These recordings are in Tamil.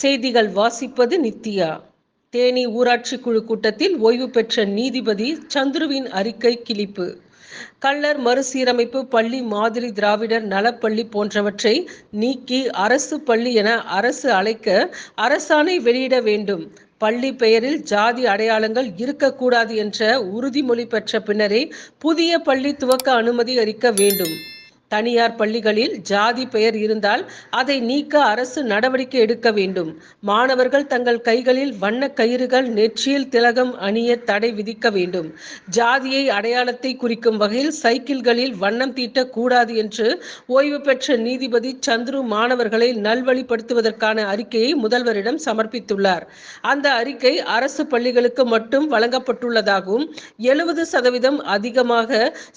செய்திகள் வாசிப்பது நித்யா. தேனி ஊராட்சி குழு கூட்டத்தில் ஓய்வு பெற்ற நீதிபதி சந்துருவின் அறிக்கை கிளிப்பு கள்ளர் மறுசீரமைப்பு பள்ளி மாதிரி திராவிடர் நலப்பள்ளி போன்றவற்றை நீக்கி அரசு பள்ளி என அரசு அழைக்க அரசாணை வெளியிட வேண்டும். பள்ளி பெயரில் ஜாதி அடையாளங்கள் இருக்கக்கூடாது என்ற உறுதிமொழி பெற்ற பின்னரே புதிய பள்ளி துவக்க அனுமதி அளிக்க வேண்டும். தனியார் பள்ளிகளில் ஜாதி பெயர் இருந்தால் அதை நீக்க அரசு நடவடிக்கை எடுக்க வேண்டும். மாணவர்கள் தங்கள் கைகளில் வண்ண கயிறுகள் நெற்றியில் திலகம் அணிய தடை விதிக்க வேண்டும். ஜாதியை அடையாளத்தை குறிக்கும் வகையில் சைக்கிள்களில் வண்ணம் தீட்டக்கூடாது என்று ஓய்வு பெற்ற நீதிபதி சந்துரு மாணவர்களை நல்வழிப்படுத்துவதற்கான அறிக்கையை முதல்வரிடம் சமர்ப்பித்துள்ளார். அந்த அறிக்கை அரசு பள்ளிகளுக்கு மட்டும் வழங்கப்பட்டுள்ளதாகவும் எழுபது சதவீதம் அதிகமாக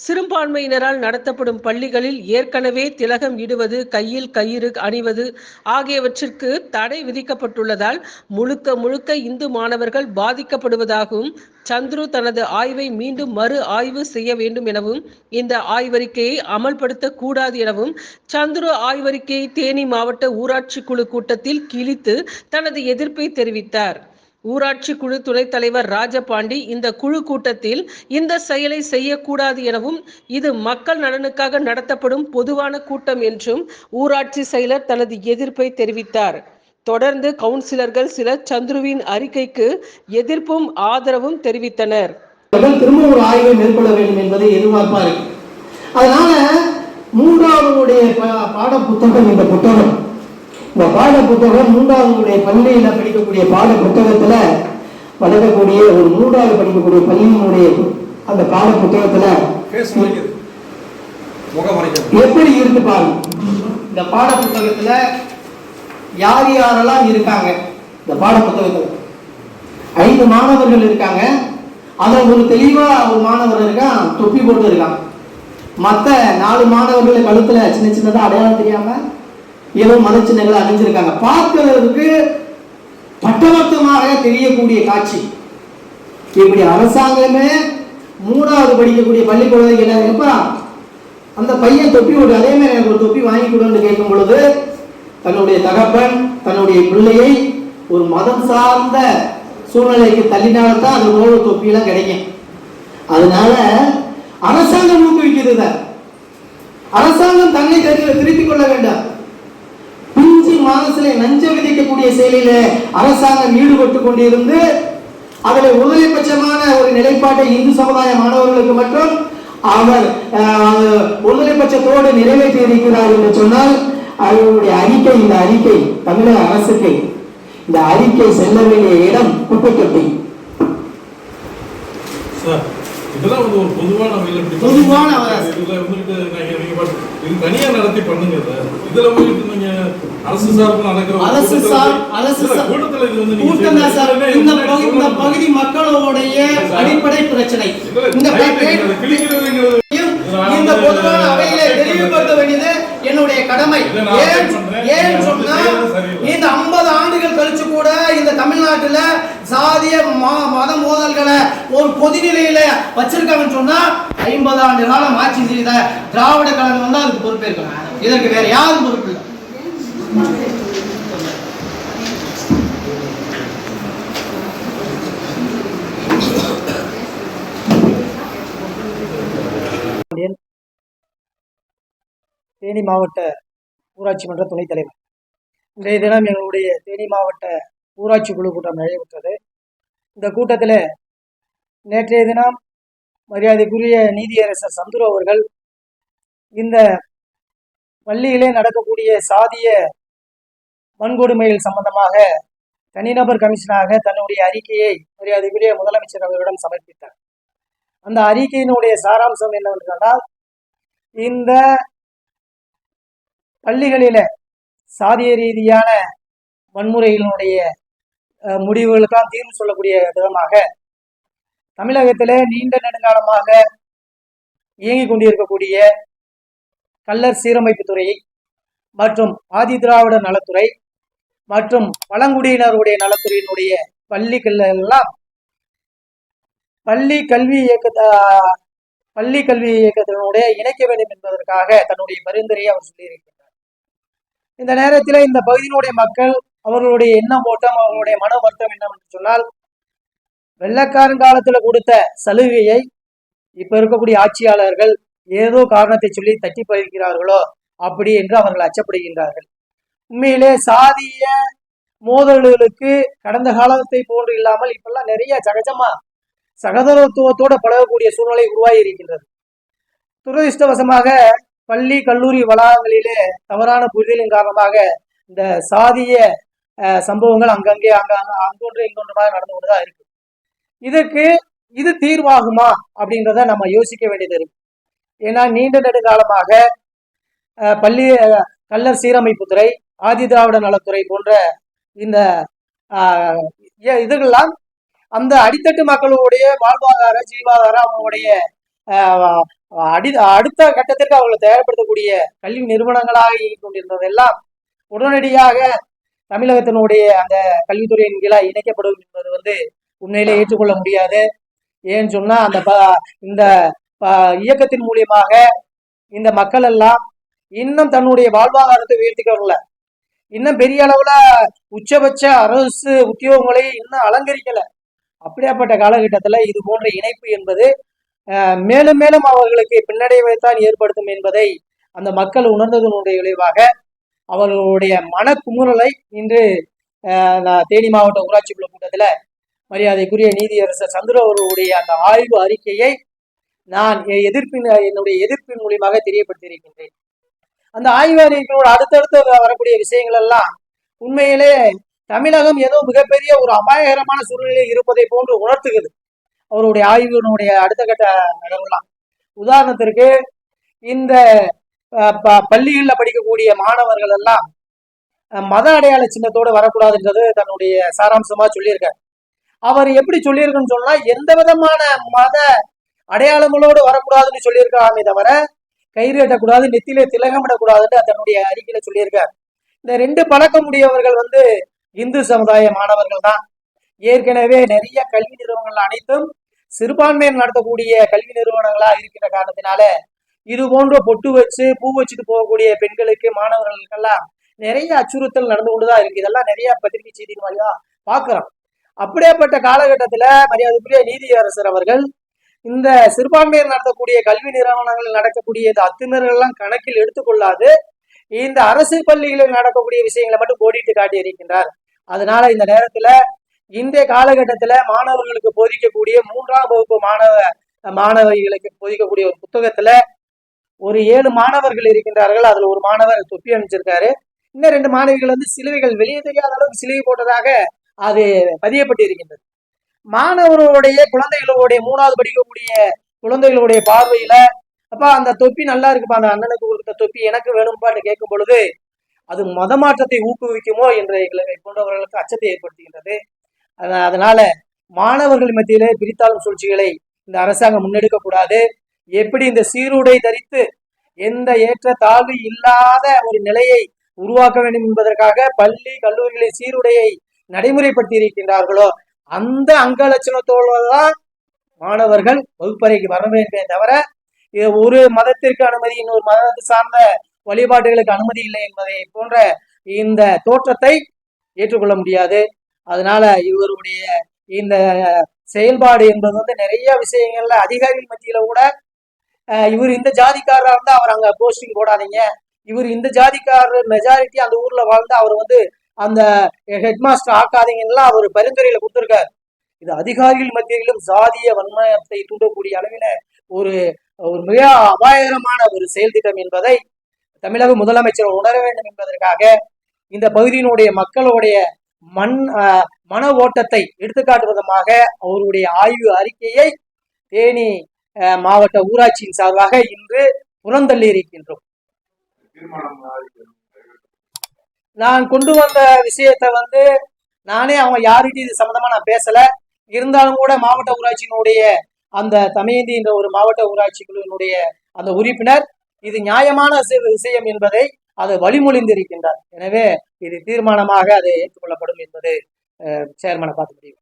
சிறுபான்மையினரால் நடத்தப்படும் பள்ளிகளில் ஏற்கனவே திலகம் இடுவது கையில் கயிறு அணிவது ஆகியவற்றிற்கு தடை விதிக்கப்பட்டுள்ளதால் முழுக்க முழுக்க இந்து மாணவர்கள் பாதிக்கப்படுவதாகவும் சந்துரு தனது ஆய்வை மீண்டும் மறு ஆய்வு செய்ய வேண்டும் எனவும் இந்த ஆய்வறிக்கையை அமல்படுத்த கூடாது எனவும் சந்துரு ஆய்வறிக்கையை தேனி மாவட்ட ஊராட்சி குழு கூட்டத்தில் கிழித்து தனது எதிர்ப்பை தெரிவித்தார். ஊராட்சி குழு துணைத் தலைவர் ராஜபாண்டி இந்த குழு கூட்டத்தில் இந்த செயலை செய்யக்கூடாது எனவும் இது மக்கள் நலனுக்காக நடத்தப்படும் பொதுவான கூட்டம் என்றும் ஊராட்சி செயலர் தனது எதிர்ப்பை தெரிவித்தார். தொடர்ந்து கவுன்சிலர்கள் சிலர் சந்துருவின் அறிக்கைக்கு எதிர்ப்பும் ஆதரவும் தெரிவித்தனர். திரும்ப ஒரு ஆய்வை மேற்கொள்ள வேண்டும் என்பதை எதிர்பார்ப்பார்கள் அதனால மூன்றாவதுடைய பாட புத்தகம் இந்த புத்தகம். இந்த பாட புத்தகம் மூன்றாவதுடைய பள்ளியில படிக்கக்கூடிய பாட புத்தகத்துல வழங்கக்கூடிய ஒரு மூன்றாவது படிக்கக்கூடிய பள்ளியினுடைய அந்த பாட புத்தகத்துல எப்படி இருக்கு பாருங்க. இந்த பாட புத்தகத்துல யார் யாரெல்லாம் இருக்காங்க? இந்த பாட புத்தகத்துல ஐந்து மாணவர்கள் இருக்காங்க. அதுல ஒரு தெளிவா ஒரு மாணவர் இருக்கான் தொப்பி போட்டு இருக்கான். மத்த நாலு மாணவர்கள் கழுத்துல சின்ன சின்னதா அடையாளம் தெரியாம ஏதோ மனச்சின்னங்களை அணிஞ்சிருக்காங்க பார்க்கிறதுக்கு பட்டவர்த்தமாக தெரியக்கூடிய காட்சி. இப்படி அரசாங்கமே மூணாவது படிக்கக்கூடிய பள்ளி குழந்தைங்க எப்ப அந்த பையன் தொப்பி விடு அதே மாதிரி எனக்கு ஒரு தொப்பி வாங்கி கொடுன்னு கேட்கும் பொழுது தன்னுடைய தகப்பன் தன்னுடைய பிள்ளையை ஒரு மதம் சார்ந்த சூழ்நிலைக்கு தள்ளினால்தான் அது உணவு தொப்பியெல்லாம் கிடைக்கும். அதனால அரசாங்கம் ஊக்குவிக்கிறது இதை. அரசாங்கம் தன்னை திரு- திருத்திக் கொள்ள வேண்டாம். பிஞ்சு மனசுல நஞ்ச விதைக்கக்கூடிய செயலில அரசாங்கம் ஈடுபட்டு கொண்டிருந்து அதில் முதலைபட்சமான ஒரு நிலைப்பாட்டை இந்து சமுதாய மாணவர்களுக்கு மட்டும் அவர் அஹ், நிறைவேற்றி இருக்கிறார் என்று சொன்னால் அவருடைய அறிக்கை இந்த அறிக்கை தமிழக அரசுக்கு இந்த அறிக்கை செல்ல வேண்டிய இடம் குப்பைத்தொட்டி. சார் இதெல்லாம் வந்து ஒரு பொதுவான வகையில் பொதுவான. இதுல வந்துட்டு நாங்க நீங்க பாட்டு இது தனியா நடத்தி பண்ணுங்க இதுல போயிட்டு நீங்க அரசு சார்பு நடக்கிற அரசு சார் அரசு கூட்டத்துல இது வந்து கூட்டம் தான் சார் இந்த பகுதி இந்த. பகுதி மக்களுடைய அடிப்படை பிரச்சனை இந்த இந்த பொதுவான அவையிலே தெளிவுபடுத்த வேண்டியது என்னுடைய கடமை ஏன். ஏன் சொன்னா. இந்த 50 ஆண்டுகள் கழிச்சு கூட இந்த தமிழ்நாட்டுல சாதிய ம- மத மோதல்களை ஒரு பொதுநிலையில வச்சிருக்காங்கன்னு சொன்னா ஐம்பது ஆண்டு காலம் ஆட்சி செய்த திராவிட கழகம் தான் அதுக்கு பொறுப்பேற்கலாம் இதற்கு வேற யாரும் பொறுப்பு இல்லை. தேனி மாவட்ட ஊராட்சி மன்ற துணைத் தலைவர். இன்றைய தினம் எங்களுடைய தேனி மாவட்ட ஊராட்சி குழு கூட்டம் நடைபெற்றது இந்த கூட்டத்தில் நேற்றைய தினம் மரியாதைக்குரிய நீதியரசர் சந்துரு அவர்கள் இந்த பள்ளியிலே நடக்கக்கூடிய சாதிய வன்கொடுமைகள் சம்பந்தமாக தனிநபர் கமிஷனாக தன்னுடைய அறிக்கையை மரியாதைக்குரிய முதலமைச்சர் அவர்களிடம் சமர்ப்பித்தார். அந்த அறிக்கையினுடைய சாராம்சம் என்னவென்று சொன்னால் இந்த பள்ளிகளில சாதிய ரீதியான வன்முறைகளினுடைய முடிவுகளுக்கெல்லாம் தீர்வு சொல்லக்கூடிய விதமாக தமிழகத்திலே நீண்ட நெடுங்காலமாக இயங்கிக் கொண்டிருக்கக்கூடிய கள்ளர் சீரமைப்பு துறை மற்றும் ஆதி திராவிட நலத்துறை மற்றும் பழங்குடியினருடைய நலத்துறையினுடைய பள்ளி எல்லாம் பள்ளி கல்வி இயக்க பள்ளி கல்வி இயக்கத்தினுடைய இணைக்க வேண்டும் என்பதற்காக தன்னுடைய பரிந்துரையை அவர் சொல்லியிருக்கிறார் இந்த நேரத்தில் இந்த பகுதியினுடைய மக்கள் அவர்களுடைய எண்ணம் ஓட்டம் அவர்களுடைய மன வருத்தம் என்னவென்று சொன்னால் வெள்ளக்காரன் காலத்துல கொடுத்த சலுகையை இப்ப இருக்கக்கூடிய ஆட்சியாளர்கள் ஏதோ காரணத்தை சொல்லி தட்டி பறிக்கிறார்களோ அப்படி என்று அவர்கள் அச்சப்படுகின்றார்கள். உண்மையிலே சாதிய மோதல்களுக்கு கடந்த காலத்தை போன்று இல்லாமல் இப்பெல்லாம் நிறைய சகஜமா சகோதரத்துவத்தோட பழகக்கூடிய சூழ்நிலை உருவாகி இருக்கின்றது. துரதிருஷ்டவசமாக பள்ளி கல்லூரி வளாகங்களிலே தவறான புரிதலின் காரணமாக இந்த சாதிய சம்பவங்கள் அங்கங்கே அங்க அங்க- அங்கொன்று இங்கொன்றுமாக நடந்து கொண்டுதான் இருக்கு. இதுக்கு இது தீர்வாகுமா அப்படின்றத நம்ம யோசிக்க வேண்டியது இருக்கு. ஏன்னா நீண்ட நெடுங்காலமாக அஹ், பள்ளி அஹ், கள்ளர் ஆதி திராவிட நலத்துறை போன்ற இந்த இதுகள்லாம் அந்த அடித்தட்டு மக்களுடைய வாழ்வாதார ஜீவாதார அவங்களுடைய அஹ், அடி அடுத்த கட்டத்திற்கு அவர்களை தயார்படுத்தக்கூடிய கல்வி நிறுவனங்களாக கொண்டிருந்ததெல்லாம் உடனடியாக தமிழகத்தினுடைய அந்த கல்வித்துறையின் கீழே இணைக்கப்படும் என்பது வந்து உண்மையிலே ஏற்றுக்கொள்ள முடியாது. ஏன்னு சொன்னா அந்த ப- இந்த ப- இயக்கத்தின் மூலியமாக இந்த மக்கள் எல்லாம் இன்னும் தன்னுடைய வாழ்வாதாரத்தை உயர்த்திக்கவில்லை இன்னும் பெரிய அளவுல உச்சபட்ச அரசு உத்தியோகங்களை இன்னும் அலங்கரிக்கல. அப்படியாப்பட்ட காலகட்டத்துல இது போன்ற இணைப்பு என்பது மேலும் மேலும் அவர்களுக்கு பின்னடைவைத்தான் ஏற்படுத்தும் என்பதை அந்த மக்கள் உணர்ந்ததனுடைய விளைவாக அவர்களுடைய மனக்குமுறலை இன்று நான் தேனி மாவட்ட ஊராட்சி குழு கூட்டத்தில் மரியாதைக்குரிய நீதியரசர் சந்திர அவர்களுடைய அந்த ஆய்வு அறிக்கையை நான் எதிர்ப்பின் என்னுடைய எதிர்ப்பின் மூலியமாக தெரியப்படுத்தியிருக்கின்றேன். அந்த ஆய்வு அறிக்கையோட அடுத்தடுத்து வரக்கூடிய விஷயங்கள் எல்லாம் உண்மையிலே தமிழகம் ஏதோ மிகப்பெரிய ஒரு அபாயகரமான சூழ்நிலையில் இருப்பதை போன்று உணர்த்துகிறது. அவருடைய ஆய்வினுடைய அடுத்த கட்ட நகர்வுலாம். உதாரணத்திற்கு இந்த பள்ளிகளில் படிக்கக்கூடிய மாணவர்கள் எல்லாம் மத அடையாள சின்னத்தோடு வரக்கூடாதுன்றது தன்னுடைய சாராம்சமா சொல்லியிருக்காரு. அவர் எப்படி சொல்லியிருக்குன்னு சொன்னா எந்த விதமான மத அடையாளங்களோடு வரக்கூடாதுன்னு சொல்லியிருக்கலாமே தவிர கயிறு கட்டக்கூடாது நெத்தியிலே திலகமிடக்கூடாதுன்னு தன்னுடைய அறிக்கையில சொல்லியிருக்கார். இந்த ரெண்டு பழக்கம் உடையவர்கள் வந்து இந்து சமுதாய மாணவர்கள் தான். ஏற்கனவே நிறைய கல்வி நிறுவனங்கள் அனைத்தும் சிறுபான்மையினர் நடத்தக்கூடிய கல்வி நிறுவனங்களா இருக்கிற காரணத்தினால இது போன்ற பொட்டு வச்சு பூ வச்சுட்டு போகக்கூடிய பெண்களுக்கு மாணவர்களுக்கெல்லாம் நிறைய அச்சுறுத்தல் நடந்து கொண்டுதான் இருக்கு. இதெல்லாம் நிறைய பத்திரிகை செய்தி வழியா பாக்குறோம். அப்படியேப்பட்ட காலகட்டத்துல மரியாதைக்குரிய நீதியரசர் அவர்கள் இந்த சிறுபான்மையர் நடத்தக்கூடிய கல்வி நிறுவனங்களில் நடக்கக்கூடிய இந்த அத்துமீறல்கள் எல்லாம் கணக்கில் எடுத்துக்கொள்ளாது இந்த அரசு பள்ளிகளில் நடக்கக்கூடிய விஷயங்களை மட்டும் கோடிட்டு காட்டி இருக்கின்றார் அதனால இந்த நேரத்துல இன்றைய காலகட்டத்துல மாணவர்களுக்கு போதிக்கக்கூடிய மூன்றாம் வகுப்பு மாணவ மாணவிகளுக்கு போதிக்கக்கூடிய ஒரு புத்தகத்துல ஒரு ஏழு மாணவர்கள் இருக்கின்றார்கள் அதுல ஒரு மாணவர் தொப்பி அணிஞ்சிருக்காரு. இன்னும் ரெண்டு மாணவிகள் வந்து சிலுவைகள் வெளியே தெரியாத அளவுக்கு சிலுவை போட்டதாக அது பதியப்பட்டு இருக்கின்றது மாணவர்களுடைய குழந்தைகளுடைய மூணாவது படிக்கக்கூடிய குழந்தைகளுடைய பார்வையில அப்பா அந்த தொப்பி நல்லா இருக்குப்பா அந்த அண்ணனுக்கு கொடுத்த தொப்பி எனக்கு வேணும்பான்னு கேட்கும் பொழுது அது மதமாற்றத்தை ஊக்குவிக்குமோ என்று எங்களை போன்றவர்களுக்கு அச்சத்தை ஏற்படுத்துகின்றது. அதனால மாணவர்கள் மத்தியிலே பிரித்தாளும் சூழ்ச்சிகளை இந்த அரசாங்கம் முன்னெடுக்க கூடாது எப்படி இந்த சீருடை தரித்து எந்த ஏற்ற தாழ்வு இல்லாத ஒரு நிலையை உருவாக்க வேண்டும் என்பதற்காக பள்ளி கல்லூரிகளில் சீருடையை நடைமுறைப்படுத்தி இருக்கின்றார்களோ அந்த அங்க லட்சணத்தோடு தான் மாணவர்கள் வகுப்பறைக்கு வர வேண்டுமே தவிர இது ஒரு மதத்திற்கு அனுமதி இன்னொரு மதத்தை சார்ந்த வழிபாடுகளுக்கு அனுமதி இல்லை என்பதை போன்ற இந்த தோற்றத்தை ஏற்றுக்கொள்ள முடியாது. அதனால இவருடைய இந்த செயல்பாடு என்பது வந்து நிறைய விஷயங்கள்ல அதிகாரிகள் மத்தியில கூட இவர் இந்த ஜாதிக்காரரா இருந்தா அவர் அங்க போஸ்டிங் போடாதீங்க. இவர் இந்த ஜாதிக்காரர் மெஜாரிட்டி அந்த ஊர்ல வாழ்ந்து அவர் வந்து அந்த ஹெட் மாஸ்டர் ஆக்காதீங்கலாம் அவர் பரிந்துரையில கொடுத்துருக்காரு. இது அதிகாரிகள் மத்தியிலும் சாதிய வன்மயத்தை தூண்டக்கூடிய அளவில ஒரு ஒரு மிக அபாயகரமான ஒரு செயல் திட்டம் என்பதை தமிழக முதலமைச்சர் உணர வேண்டும் என்பதற்காக இந்த பகுதியினுடைய மக்களுடைய மண் மன ஓட்டத்தை எடுத்துக்காட்டு விதமாக அவருடைய ஆய்வு அறிக்கையை தேனி மாவட்ட ஊராட்சியின் சார்பாக இன்று புறந்தள்ளி இருக்கின்றோம் நான் கொண்டு வந்த விஷயத்தை வந்து நானே அவங்க யார்கிட்டயும் இது சம்மந்தமா நான் பேசல. இருந்தாலும் கூட மாவட்ட ஊராட்சியினுடைய அந்த தமையந்தி என்ற ஒரு மாவட்ட ஊராட்சி குழுவினுடைய அந்த உறுப்பினர் இது நியாயமான விஷயம் என்பதை அது வழிமொழிந்திருக்கின்றார். எனவே இது தீர்மானமாக அது ஏற்றுக்கொள்ளப்படும் என்பது சேர்மனை பார்க்க முடியும்.